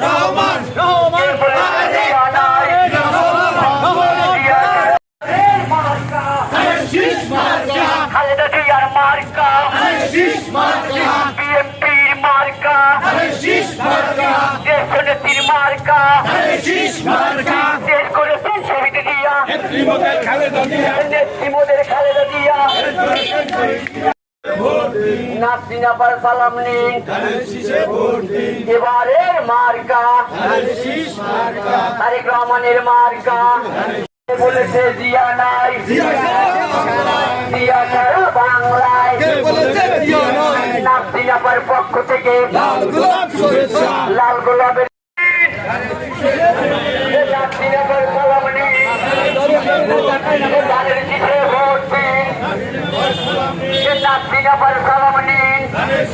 রহমান রহমান রহমান খালেদা মোদের খালেদা জিয়া নাসরিনা পার সালাম নিন। এবারের মার্কা। তারেক রহমানের মার্কা। বলেছে জিয়া নাই। জিয়া ছাড়া বাংলায়। নাসরিনা পার পক্ষ থেকে লাল গোলাপের নাসরিনা পার সালাম নিন। ধানের শীষে ভোট দিন। নাসরিনা পার সালাম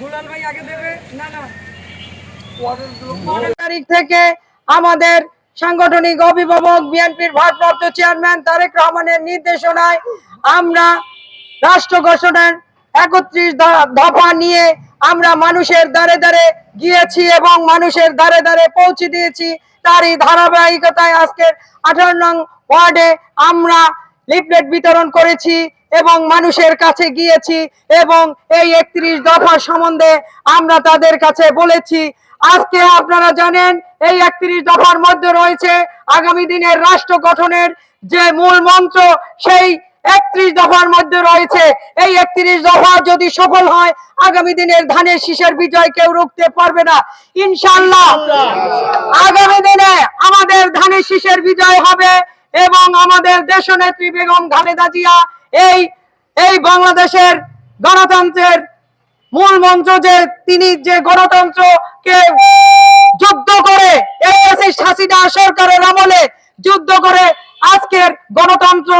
থেকে লাল গোলাপের সভাপতি বক্তৃতা দেবেন তারিখ থেকে আমাদের সাংগঠনিক অভিভাবক বিএনপির ভারপ্রাপ্ত চেয়ারম্যান তারেক রহমানের নির্দেশনায় আমরা রাষ্ট্র ঘোষণার একত্রিশ দফা নিয়ে আমরা মানুষের দ্বারে দ্বারে গিয়েছি এবং মানুষের দ্বারে দ্বারে পৌঁছে দিয়েছি। তারই ধারাবাহিকতায় আজকের আঠারো নং ওয়ার্ডে আমরা লিফলেট বিতরণ করেছি। এবং মানুষের কাছে গিয়েছি এবং এই একত্রিশ দফা সম্বন্ধে আমরা তাদের কাছে বলেছি। আজকে আপনারা জানেন এই একত্রিশ দফার মধ্যে রয়েছে আগামী দিনের রাষ্ট্র গঠনের যে মূল মন্ত্র সেই একত্রিশ দফার মধ্যে রয়েছে। এই একত্রিশ দফা যদি সফল হয় আগামী দিনের ধানের শীষের বিজয় কেউ রুখতে পারবে না। ইনশাল্লাহ আগামী দিনে আমাদের ধানের শীষের বিজয় হবে এবং আমাদের দেশনেত্রী বেগম খালেদা জিয়া এই এই বাংলাদেশের গণতন্ত্রের মূল মন্ত্র যে তিনি যে গণতন্ত্রকে যুদ্ধ করে সরকারের আমলে যুদ্ধ করে আজকের গণতন্ত্র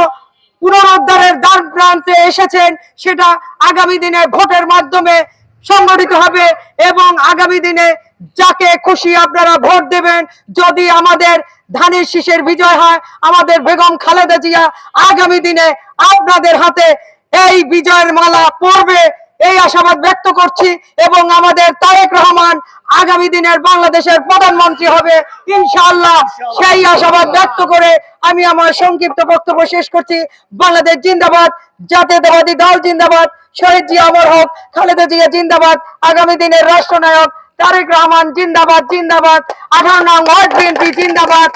পুনরুদ্ধারের দ্বার প্রান্তে এসেছেন, সেটা আগামী দিনে ভোটের মাধ্যমে সংগঠিত হবে এবং আগামী দিনে যাকে খুশি আপনারা ভোট দেবেন, যদি আমাদের ধানের শীষের বিজয় হয়, আমাদের বেগম খালেদা জিয়া আগামী দিনে আপনাদের হাতে এই বিজয়ের মালা পড়বে এই আশাবাদ ব্যক্ত করছি এবং আমাদের তারেক রহমান আগামী দিনের বাংলাদেশের প্রধানমন্ত্রী হবে। ইনশাআল্লাহ সেই আশাবাদ ব্যক্ত করে আমি আমার সংক্ষিপ্ত বক্তব্য শেষ করছি। বাংলাদেশ জিন্দাবাদ, জাতীয়তাবাদী দল জিন্দাবাদ, শহীদ জিয়া অমর হক, খালেদা জিয়া জিন্দাবাদ, আগামী দিনের রাষ্ট্রনায়ক তারেক রহমান জিন্দাবাদ জিন্দাবাদ। আঠারো নাম ওয়ার্ড বিএনপি জিন্দাবাদ।